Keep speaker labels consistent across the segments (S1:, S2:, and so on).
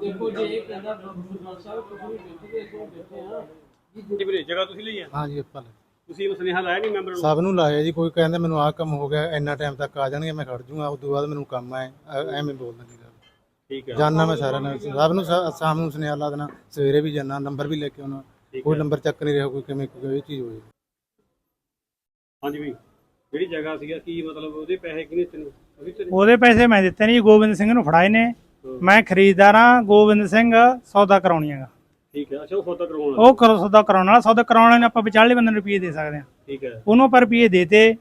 S1: ਦੇਖੋ ਜੇ ਇਹ ਕਹਿੰਦਾ ਸਰਪੰਚ ਸਾਹਿਬ ਤੁਸੀਂ ਬੈਠੇ ਤੋਂ ਬੈਠੇ ਆ।
S2: ਜੀ ਵੀਰੇ ਜਗ੍ਹਾ ਤੁਸੀਂ ਲਈ ਹੈ
S3: ਹਾਂਜੀ ਆਪਾਂ ਲੈ।
S2: ਤੁਸੀਂ ਉਹ ਸੁਨੇਹਾ ਲਾਇਆ ਨਹੀਂ ਮੈਂਬਰ ਨੂੰ?
S3: ਸਭ ਨੂੰ ਲਾਇਆ ਜੀ ਕੋਈ ਕਹਿੰਦਾ ਮੈਨੂੰ ਆਹ ਕੰਮ ਹੋ ਗਿਆ ਇੰਨਾ ਟਾਈਮ ਤੱਕ ਆ ਜਾਣਗੇ ਮੈਂ ਖੜ ਜੂਗਾ ਉਸ ਤੋਂ ਬਾਅਦ ਮੈਨੂੰ ਕੰਮ ਹੈ ਐ- ਐਵੇਂ ਬੋਲਦਾ ਜੀ
S2: ਠੀਕ ਹੈ
S3: ਜਾਨਣਾ ਮੈਂ ਸਾਰਿਆਂ ਨਾਲ। ਸਭ ਨੂੰ ਸ਼ਾ- ਸ਼ਾਮ ਨੂੰ ਸੁਨੇਹਾ ਲਾ ਦੇਣਾ ਸਵੇਰੇ ਵੀ ਜਾਣਾ ਨੰਬਰ ਵੀ ਲੈ ਕੇ ਆਉਣਾ
S2: ਠੀਕ
S3: ਕੋਈ
S2: ਹੈ
S3: ਨੰਬਰ ਚੱਕ ਨਹੀਂ ਰਿਹਾ ਕੋਈ ਕਿਵੇਂ ਕੋਈ ਇਹ ਚੀਜ਼ ਹੋਈ
S2: ਹਾਂਜੀ ਵੀ ਜਿਹੜੀ ਜਗ੍ਹਾ ਸੀਗਾ ਕੀ ਮਤਲਬ ਉਹਦੇ ਪੈਸੇ ਕਿਹਨੇ ਤੈਨੂੰ ਅਭੀ ਤੇਰੇ
S4: ਉਹਦੇ ਪੈਸੇ ਮੈਂ ਦਿੱਤੇ ਨਹੀਂ ਗੋਬਿੰਦ ਸਿੰਘ ਨੂੰ ਫੜਾਏ ਨੇ। ਮੈਂ ਖਰੀਦਦਾਰ ਹਾਂ ਗੋਬਿੰਦ ਸਿੰਘ ਸੌਦਾ ਕਰਾਉਣੀ ਹੈਗਾ।
S2: ਠੀਕ ਹੈ ਅੱਛਾ ਉਹ ਸੌਦਾ ਕਰਵਾਉਣ ਵਾਲਾ।
S4: ਉਹ ਕਰੋ ਸੌਦਾ ਕਰਾਉਣ ਵਾਲਾ। ਸੌਦਾ ਕਰਾਉਣ ਵਾਲੇ ਨੂੰ ਆਪਾਂ ਵਿਚਾਲੇ ਬੰਦੇ ਨੂੰ ਰੁਪਏ ਦੇ ਸਕਦੇ ਹਾਂ।
S2: ਠੀਕ ਹੈ।
S4: ਉਹਨੂੰ ਆਪਾਂ ਰੁਪਏ ਦੇਤੇ।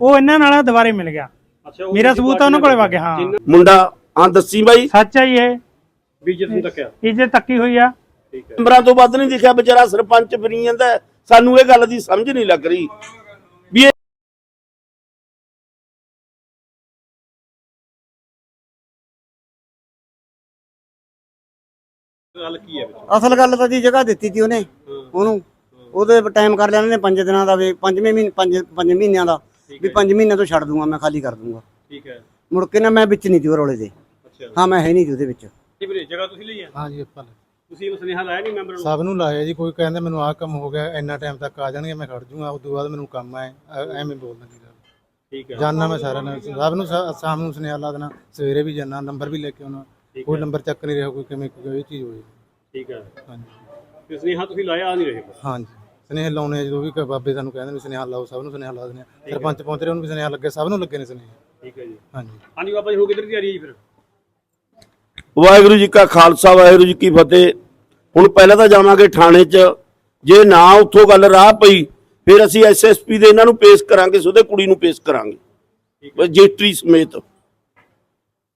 S4: ਉਹ ਇਹਨਾਂ ਨਾਲ ਦੁਬਾਰੇ ਮਿਲ ਗਿਆ।
S2: ਅੱਛਾ
S4: ਮੇਰਾ ਸਬੂਤ ਆ ਉਹਨਾਂ ਕੋਲੇ ਵਗ ਗਿਆ ਹਾਂ।
S5: ਮੁੰਡਾ ਹਾਂ ਦੱਸੀ ਬਾਈ।
S4: ਸੱਚ ਹੈ ਜੀ ਇਹ।
S2: ਵੀ ਜਿੱਥੋਂ ਤੱਕਿਆ।
S4: ਇੱਜ਼ਤ ਤੱਕੀ ਹੋਈ ਆ।
S2: ਠੀਕ ਹੈ।
S5: ਮੈਂਬਰਾਂ ਤੋਂ ਵੱਧ ਨਹੀਂ ਦਿਖਿਆ ਵਿਚਾਰਾ ਸਰਪੰਚ ਬਣੀ ਜਾਂਦਾ। ਸਾਨੂੰ ਇਹ ਗੱਲ ਦੀ ਸਮਝ ਨਹੀਂ ਲੱਗ ਰਹੀ।
S2: ਗੱਲ ਕੀ ਹੈ ਵਿੱਚ?
S6: ਅਸਲ ਗੱਲ ਤਾਂ ਜੀ ਜਗ੍ਹਾ ਦਿੱਤੀ ਤੀ ਉਹਨੇ ਉਹਨੂੰ। ਉਹਦੇ ਟਾਈਮ ਕਰ ਲਿਆ ਉਹਨੇ 5 ਦਿਨਾਂ ਦਾ ਵੀ ਪੰਜਵੇਂ ਮਹੀਨੇ ਪੰਜ ਪੰਜ ਮਹੀਨਿਆਂ ਦਾ। ਵੀ 5 ਮਹੀਨਿਆਂ ਤੋਂ ਛੱਡ ਦੂੰਗਾ ਮੈਂ ਖਾਲੀ ਕਰ ਦੂੰਗਾ।
S2: ਠੀਕ ਹੈ।
S6: ਮੁੜ ਕੇ ਨਾ ਮੈਂ ਵਿੱਚ ਨਹੀਂ ਉਹ ਰੌਲੇ ਦੇ।
S2: ਅੱਛਾ।
S6: ਹਾਂ ਮੈਂ ਹੈ ਨਹੀਂ ਉਹਦੇ ਵਿੱਚ।
S2: ਜੀ ਵੀਰੇ ਜਗ੍ਹਾ ਤੁਸੀਂ ਲਈ ਹੈ?
S3: ਹਾਂਜੀ ਆਪਾਂ ਲੈ।
S2: ਤੁਸੀਂ ਉਹ ਸੁਨੇਹਾ ਲਾਇਆ ਨਹੀਂ ਮੈਂਬਰ ਨੂੰ?
S3: ਸਭ ਨੂੰ ਲਾਇਆ ਜੀ ਕੋਈ ਕਹਿੰਦਾ ਮੈਨੂੰ ਆਹ ਕੰਮ ਹੋ ਗਿਆ ਇੰਨਾ ਟਾਈਮ ਤੱਕ ਆ ਜਾਣਗੇ ਮੈਂ ਖੜ ਜੂਗਾ ਉਸ ਤੋਂ ਬਾਅਦ ਮੈਨੂੰ ਕੰਮ ਹੈ ਐ- ਐਵੇਂ ਬੋਲਦਾ ਜੀ
S2: ਠੀਕ ਹੈ।
S3: ਜਾਨਣਾ ਮੈਂ ਸਾਰਿਆਂ ਨਾਲ। ਸਭ ਨੂੰ ਸ਼ਾ- ਸ਼ਾਮ ਨੂੰ ਸੁਨੇਹਾ ਲਾ ਦੇਣਾ ਸਵੇਰੇ ਵੀ ਜਾਣਾ ਨੰਬਰ ਵੀ ਲੈ ਕੇ ਆਉਣਾ ਕੋਈ
S2: ਹੈ।
S3: ਨੰਬਰ ਚੱਕ ਨਹੀਂ ਰਿਹਾ ਕੋਈ ਕਿਵੇਂ ਕੋਈ ਚੀਜ਼ ਹੋਈ
S2: ਠੀਕ ਹੈ।
S3: ਹਾਂਜੀ।
S2: ਤੇ ਸੁਨੇਹਾ ਤੁਸੀਂ ਲਾਇਆ ਆ ਨਹੀਂ ਰਹੇ।
S3: ਹਾਂਜੀ। ਸੁਨੇਹਾ ਲਾਉਣੇ ਆ ਜਦੋਂ ਵੀ ਕੋਈ ਬਾਬੇ ਸਾਨੂੰ ਕਹਿੰਦੇ ਨੇ ਸੁਨੇਹਾ ਲਾਓ ਸਭ ਨੂੰ ਸੁਨੇਹਾ ਲਾ ਦਿੰਦੇ ਆ। ਸਰਪੰਚ ਪਹੁੰਚ ਰਹੇ ਉਹਨੂੰ ਵੀ ਸੁਨੇਹਾ ਲੱਗੇ ਸਭ ਨੂੰ ਲੱਗੇ ਨੇ ਸੁਨੇਹਾ।
S2: ਠੀਕ ਹੈ ਜੀ।
S3: ਹਾਂਜੀ।
S2: ਹਾਂਜੀ ਬਾਬਾ ਜੀ ਹੁਣ ਕਿੱਧਰ ਦੀ ਆ ਰਹੀ ਹੈ ਜੀ ਫਿਰ?
S5: ਵਾਹਿਗੁਰੂ ਜੀ ਕਾ ਖਾਲਸਾ ਵਾਹਿਗੁਰੂ ਜੀ ਕੀ ਫਤਿਹ। ਹੁਣ ਪਹਿਲਾਂ ਤਾਂ ਜਾਵਾਂਗੇ ਥਾਣੇ 'ਚ। ਜੇ ਨਾ ਉੱਥੋਂ ਗੱਲ ਰਾਹ ਪਈ ਫਿਰ ਅਸੀਂ ਐਸਐਸਪੀ ਦੇ ਇਹਨਾਂ ਨੂੰ ਪੇਸ਼ ਕਰਾਂਗੇ ਸੁਦੇ ਕੁੜੀ ਨੂੰ ਪੇਸ਼ ਕਰਾਂਗੇ। ਰਜਿਸਟਰੀ ਸਮੇਤ।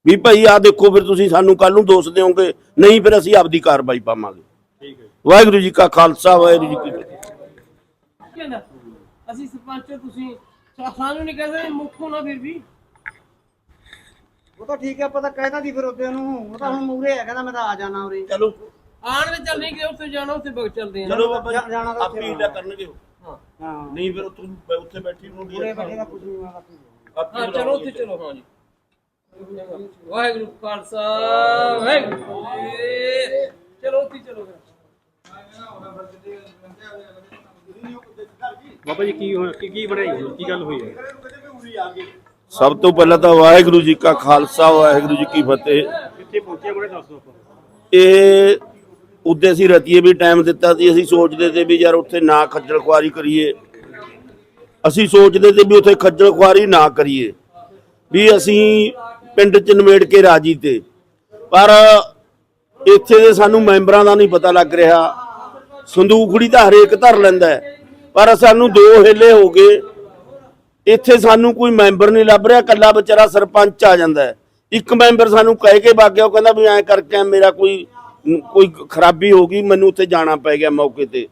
S5: ਵੀ ਭਾਈ ਆ ਦੇਖੋ ਫਿਰ ਤੁਸੀਂ ਸਾਨੂੰ ਕੱਲ ਨੂੰ ਦੋਸ਼ ਦਿਓਗੇ ਨਹੀਂ ਫਿਰ ਅਸੀਂ ਆਪਦੀ ਕਾਰਵਾਈ ਪਾਵਾਂਗੇ।
S2: ਠੀਕ ਹੈ
S5: ਵਾਹਿਗੁਰੂ ਜੀ ਕਾ ਖਾਲਸਾ ਵਾਹਿਗੁਰੂ ਜੀ ਕੀ ਫਤਿਹ।
S1: ਅਸੀਂ ਸਰਪੰਚ ਤੁਸੀਂ ਸਾਨੂੰ ਨਹੀਂ ਕਹਿੰਦੇ ਮੁੱਖੋਂ ਨਾ ਫਿਰ ਵੀ।
S6: ਉਹ ਤਾਂ ਠੀਕ ਹੈ ਪਤਾ ਕਹਿਦਾ ਦੀ ਫਿਰ ਉਹਦੇ ਨੂੰ। ਉਹ ਤਾਂ ਹੁਣ ਮੂਰੇ ਹੈ ਕਹਿੰਦਾ ਮੈਂ ਤਾਂ ਆ ਜਾਣਾ ਉਰੇ।
S5: ਚਲੋ।
S1: ਆਣ ਦੇ ਚੱਲ ਨਹੀਂ ਗਏ ਉੱਥੇ ਜਾਣਾ ਉੱਥੇ ਬਗ ਚੱਲਦੇ ਆ।
S5: ਚਲੋ ਬਾਬਾ
S6: ਜਾ- ਜਾਣਾ ਤਾਂ ਉੱਥੇ
S5: ਆਪੀ ਹੀਲਾ ਕਰਨਗੇ।
S6: ਹਾਂ।
S5: ਨਹੀਂ ਫਿਰ ਉੱਥੇ ਉੱਥੇ ਬੈਠੀ
S1: ਹਾਂ ਚਲੋ ਉੱਥੇ। ਚਲੋ। ਹਾਂ ਜੀ। ਵਾਹਿਗੁਰੂ ਖਾਲਸਾ ਵਾਹਿਗੁਰੂ ਜੀ। ਚਲੋ ਉੱਥੇ ਹੀ ਚਲੋ ਫਿਰ।
S2: ਬਾਬਾ ਜੀ ਕੀ ਹੋਇਆ ਕੀ ਕੀ ਬਣਾਈ? ਕੀ ਗੱਲ ਹੋਈ ਹੈ?
S5: ਸਭ ਤੋਂ ਪਹਿਲਾਂ ਤਾਂ ਵਾਹਿਗੁਰੂ ਜੀ ਕਾ ਖਾਲਸਾ ਵਾਹਿਗੁਰੂ ਜੀ ਕੀ ਫਤਿਹ।
S2: ਕਿੱਥੇ ਪਹੁੰਚਿਆ ਬੜੇ ਦੱਸ ਦਿਓ ਆਪਾਂ।
S5: ਇਹ ਉਦੋਂ ਅਸੀਂ ਰਤੀਏ ਵੀ ਟਾਈਮ ਦਿੱਤਾ ਸੀ ਅਸੀਂ ਸੋਚਦੇ ਤੇ ਵੀ ਯਾਰ ਉੱਥੇ ਨਾ ਖੱਜਲ ਖੁਆਰੀ ਕਰੀਏ। ਅਸੀਂ ਸੋਚਦੇ ਤੇ ਵੀ ਉੱਥੇ ਖੱਜਲ ਖੁਆਰੀ ਨਾ ਕਰੀਏ। ਵੀ ਅਸੀਂ ਪਿੰਡ ਚ ਨਿਮੇੜ ਕੇ ਰਾਜੀ ਤੇ। ਪਰ ਇੱਥੇ ਦੇ ਸਾਨੂੰ ਮੈਂਬਰਾਂ ਦਾ ਨਹੀਂ ਪਤਾ ਲੱਗ ਰਿਹਾ। ਸੰਦੂਖੜੀ ਤਾਂ ਹਰੇਕ ਧਰ ਲੈਂਦਾ ਪਰ ਸਾਨੂੰ ਦੋ ਹੇਲੇ ਹੋ ਗਏ। ਇੱਥੇ ਸਾਨੂੰ ਕੋਈ ਮੈਂਬਰ ਨਹੀਂ ਲੱਭ ਰਿਹਾ। ਕੱਲਾ ਵਿਚਾਰਾ ਸਰਪੰਚ ਆ ਜਾਂਦਾ ਇੱਕ ਮੈਂਬਰ ਸਾਨੂੰ ਕਹਿ ਕੇ ਵਗ ਗਿਆ। ਉਹ ਕਹਿੰਦਾ ਵੀ ਐਂ ਕਰਕੇ ਮੇਰਾ ਕੋਈ ਕੋਈ ਖਰਾਬੀ ਹੋ ਗਈ। ਮੈਨੂੰ ਉੱਥੇ ਜਾਣਾ ਪੈ ਗਿਆ ਮੌਕੇ ਤੇ।